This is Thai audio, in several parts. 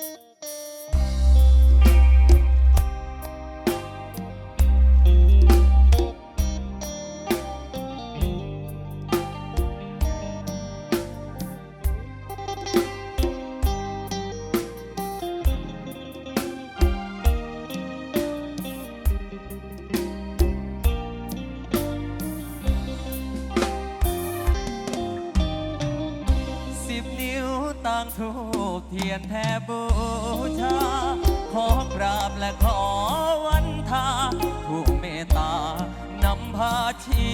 สิ เทียนแทบบูชา ขอกราบและขอวันทาผู้เมตตานำพาชี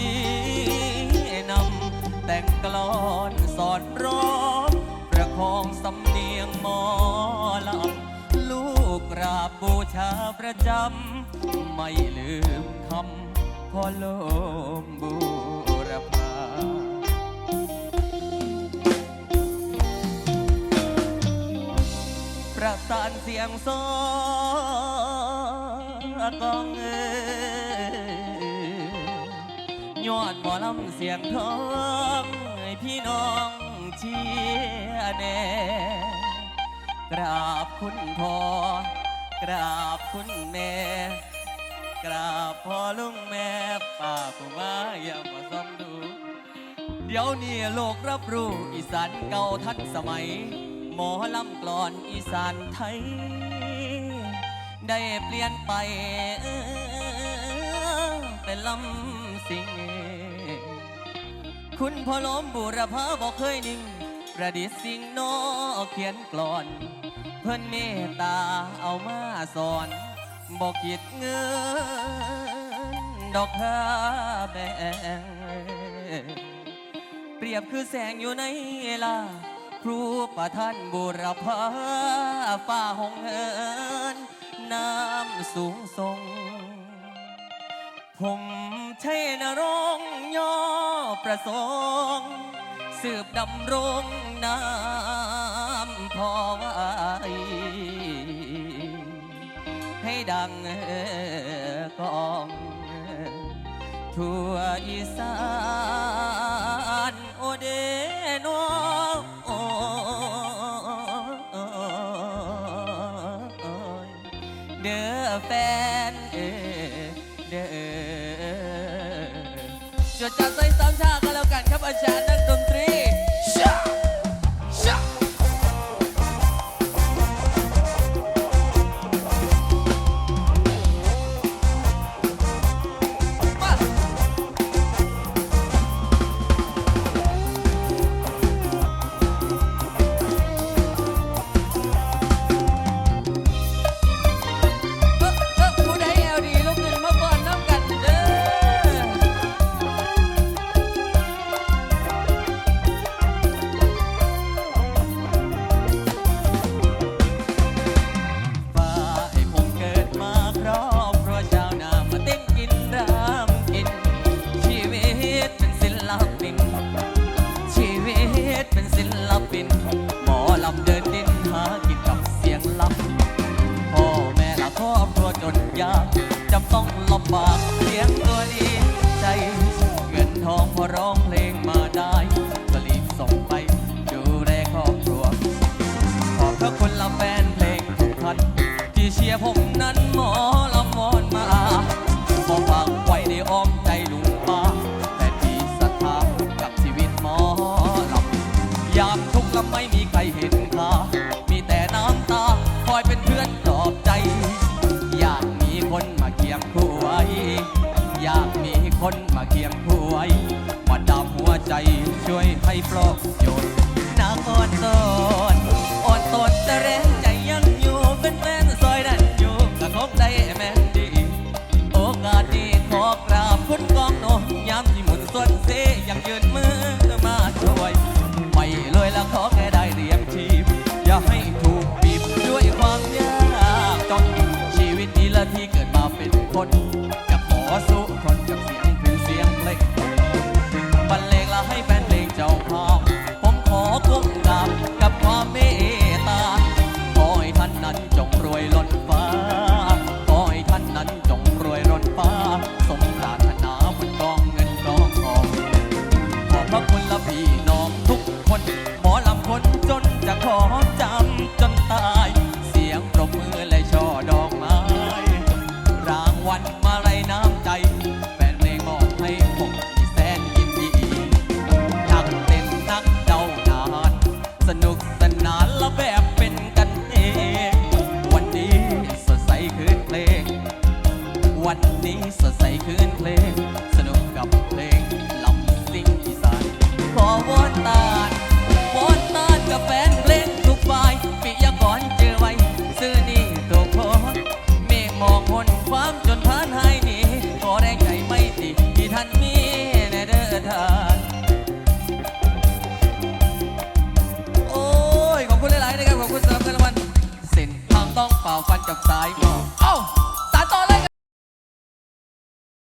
นำแต่งกลอนสอดร้องประคองสำเนียงหมอลำลูกกราบบูชาประจำ ไม่ลืมคำพ่อโลมบู ยงโซกองเอยยอดหมอลำเสียงทองให้พี่น้องเชียร์แน่กราบคุณพ่อกราบคุณแม่ กราบพ่อลุงแม่ป้าผู้มาอย่ามาซ้ำดู เดี๋ยวนี้โลกรับรู้อีสานเก่าทันสมัย หมอลำกลอนอีสานไทย ได้เปลี่ยนไปเป็นลำสิงคุณพ่อล้มบุรพาบอกเคยนิ่ง ประดิษฐ์สิ่งนอเขียนกลอน เพิ่อนเมตตาเอามาสอนบอกคิดเงิน ดอกค่าแบ่งเปรียบคือแสงอยู่ในลา ครูประท่านบุรพาฟ้าหงเหินน้ำสูงทรงผมใช่นรงย่อประสงค์ สืบดำรงน้ำพอไว้ให้ดังกอง ทั่วอีสาน เด้อแฟนเออเด้อจดจำใส่สามชาก็แล้วกันครับอาจารย์นัก ครอบครัวจนยากจำต้องลำบากเลี้ยงตัวดีใจเงินทองพอร้องเพลงมาได้ก็รีบส่งไปดูแลครอบครัว ขอบพระคุณละแฟนเพลงทุกท่านที่เชียร์ผมนั้นหมอลำวอนมาขอฝากไว้ในอ้อมใจลุงป้าและที่ศรัทธากับชีวิตหมอลำยามทุกข์ละไม่มีใครเห็นค่ามีแต่น้ำตาคอยเป็น เป็นคนจะขอสู้ ง วันนี้สดใสคืนเพลง สนุกกับเพลงลำซิ่งอีสานขอวอนตาวอนตากับแฟน